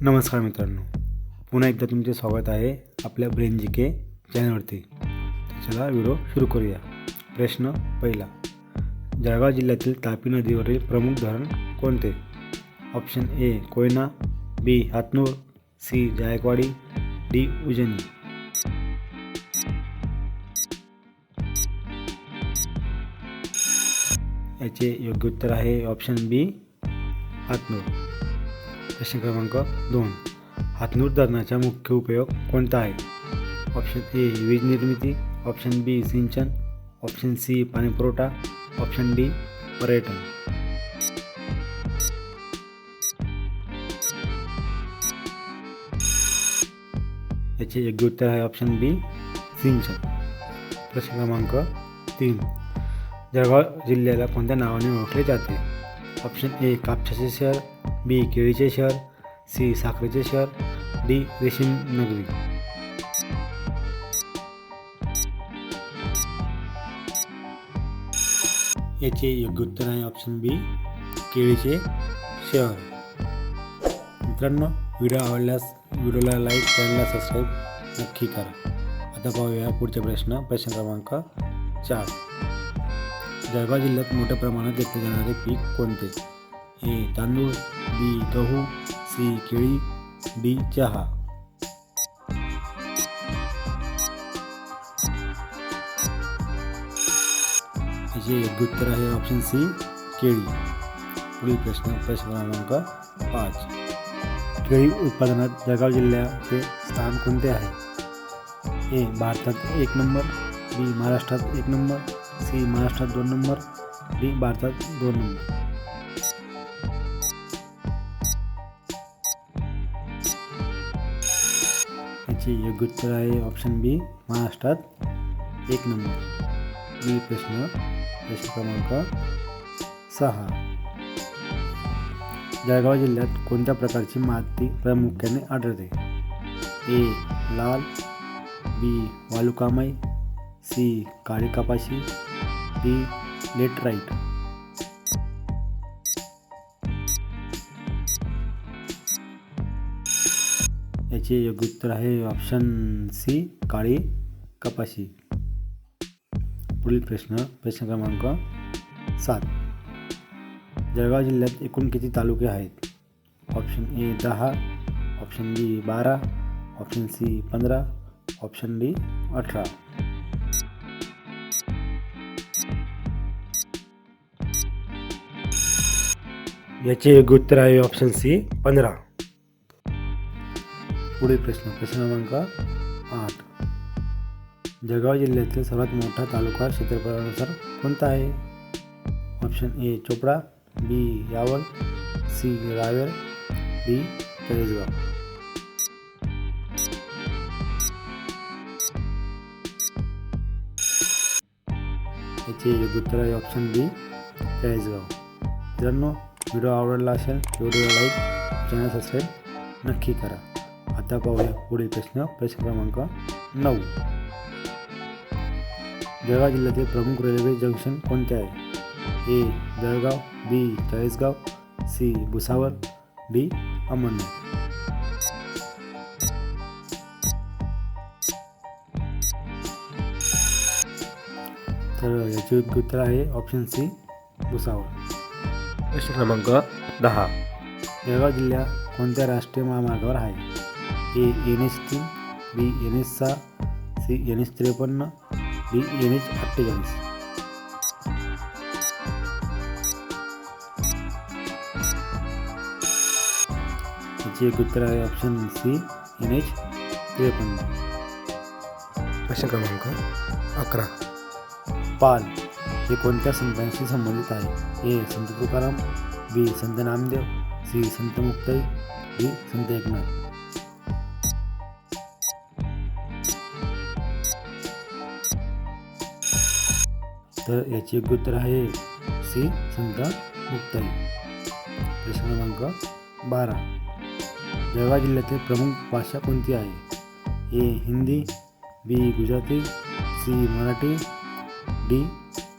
नमस्कार मित्रांनो. पुन्हा एकदा तुमचे स्वागत आहे आपल्या ब्रेन जी के चॅनलवरती. चला व्हिडिओ सुरू करूया. प्रश्न पहिला. जळगाव जिल्ह्यातील तापी नदीवरील प्रमुख धरण कोणते? Option A Koyna B Hatnur C Jayakwadi D Ujani. याचे योग्य उत्तर आहे ऑप्शन बी हातनूर. प्रश्न क्रमांक दोन. हातनूर मुख्य उपयोग कोणता आहे? ऑप्शन ए, वीज निर्मिती. ऑप्शन बी, सिंचन. ऑप्शन सी पाणीपुरवठा ऑप्शन डी, पर्यटन. याचे योग्य उत्तर आहे ऑप्शन बी, सिंचन. प्रश्न क्रमांक तीन. जळगाव जिल्ह्याला कोणत्या नावाने ओळखले जाते? ऑप्शन ए, कापसाचे शहर. बी केळीचे शहर सी साखरेचे शहर डी रेशीम नगरी. याचे योग्य उत्तर आहे ऑप्शन बी केळीचे शहर. मित्रांनो व्हिडिओ आवडल्यास व्हिडिओला लाईक चॅनलला सबस्क्राईब नक्की करा. आता पाहूया पुढचे प्रश्न प्रश्न क्रमांक चार. जळगाव जिल्ह्यात मोठ्या प्रमाणात घेतले जाणारे पीक कोणते? ए तांदूळ बी गहू सी केळी डी चहा याचे योग्य उत्तर आहे ऑप्शन सी केळी पुढील प्रश्न प्रश्न क्रमांक पाच केळी उत्पादनात जळगाव जिल्ह्याचे स्थान कोणते आहे ए भारतात एक नंबर बी महाराष्ट्रात एक नंबर सी महाराष्ट्रात दोन नंबर डी भारतात दोन नंबर योग्य उत्तर आहे ऑप्शन बी, महाराष्ट्रात एक नंबर। बी प्रश्न प्रश्न क्रमांक सहा. जळगाव जिल्ह्यात कोणत्या प्रकारची माती प्रामुख्याने आढळते? ए, लाल, बी, वालुकामय, सी, काळी कपाशी, डी, लेटराईट. याचे योग्य उत्तर आहे ऑप्शन सी काळी कपाशी. पुढील प्रश्न प्रश्न क्रमांक सात. जळगाव जिल्ह्यात एकूण किती तालुके आहेत? ऑप्शन ए दहा ऑप्शन बी बारा ऑप्शन सी पंधरा ऑप्शन डी अठरा. याचे योग्य उत्तर आहे ऑप्शन सी पंधरा. पुढील प्रश्न प्रश्न क्रमांक आठ. जळगाव जिल्ह्यातील सर्वात मोठा तालुका क्षेत्रफळानुसार कोणता आहे? Option A, Chopda, B, Yawal, C, Raver, D Talejgaon याचे योग्य उत्तर आहे ऑप्शन बी चाळीसगाव मित्रांनो, व्हिडिओ आवडला असेल, व्हिडिओला लाईक, चॅनल सबस्क्राईब नक्की करा. आता पाहूया पुढील प्रश्न. प्रश्न क्रमांक नऊ. जळगाव जिल्ह्यातील प्रमुख रेल्वे जंक्शन कोणते आहे? A. Jalgaon B. Chalisgaon C. Bhusawal D. Amarnath. तर याचे योग्य उत्तर आहे ऑप्शन सी भुसावळ. प्रश्न क्रमांक दहा. जळगाव जिल्हा कोणत्या राष्ट्रीय महामार्गावर आहे? ए एन एच तीन बी एन एच सहा सी एन एच त्रेपन्न डी एन एच अठ्ठेचाळीस याचे उत्तर आहे ऑप्शन सी एन एच त्रेपन्न प्रश्न क्रमांक अकरा. पाल. हे कोणत्या संतांशी संबंधित आहे? ए. संत तुकाराम बी. संत नामदेव सी. संत मुक्ताई डी. संत एकनाथ. तर याचे योग्य उत्तर आहे सी संत मुक्ताई प्रश्न क्रमांक बारा. जळगाव जिल्ह्यातील प्रमुख भाषा कोणती आहे? A Hindi B Gujarati C Marathi D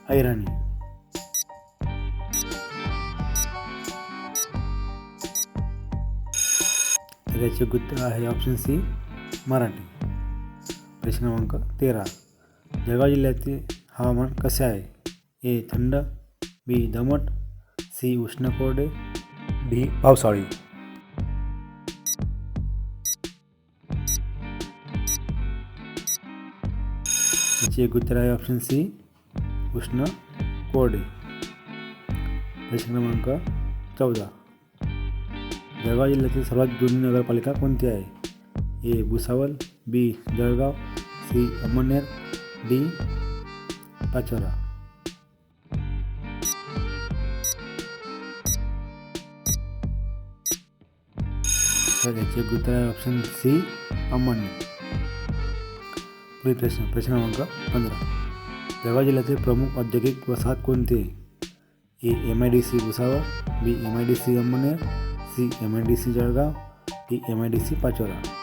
Ahirani. तर याचे उत्तर आहे ऑप्शन सी मराठी. प्रश्न क्रमांक तेरा. जळगाव जिल्ह्यातील हवामान कसे आहे? ए, थंड, बी, दमट, सी उष्ण कोरडे डी, पावसाळी. एक उत्तर आहे ऑप्शन सी उष्ण कोरडे प्रश्न क्रमांक चौदा. जळगाव जिल्ह्यातील सर्वात जुनी नगरपालिका कोणती आहे? A Bhusawal B, Jalgaon, C, Amalner, D Pachora तर उत्तर ऑप्शन सी अमळनेर पुढील प्रश्न प्रश्न क्रमांक पंधरा जळगाव जिल्ह्यातील प्रमुख औद्योगिक वसाहत कोणते A M I D C Bhusawal B M I D C Ambner C M I D C Jalgaon D M I D C Pachora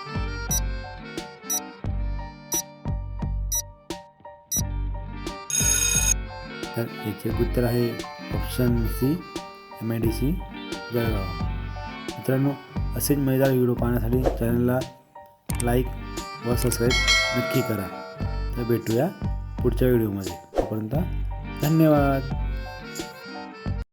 तर याचे उत्तर आहे. Option C M I D C Jalgaon. मित्रांनो असेच मजेदार video पाहण्यासाठी चॅनलला like व सबस्क्राईब नक्की करा. तर भेटूया पुढच्या व्हिडिओमध्ये. तोपर्यंत धन्यवाद.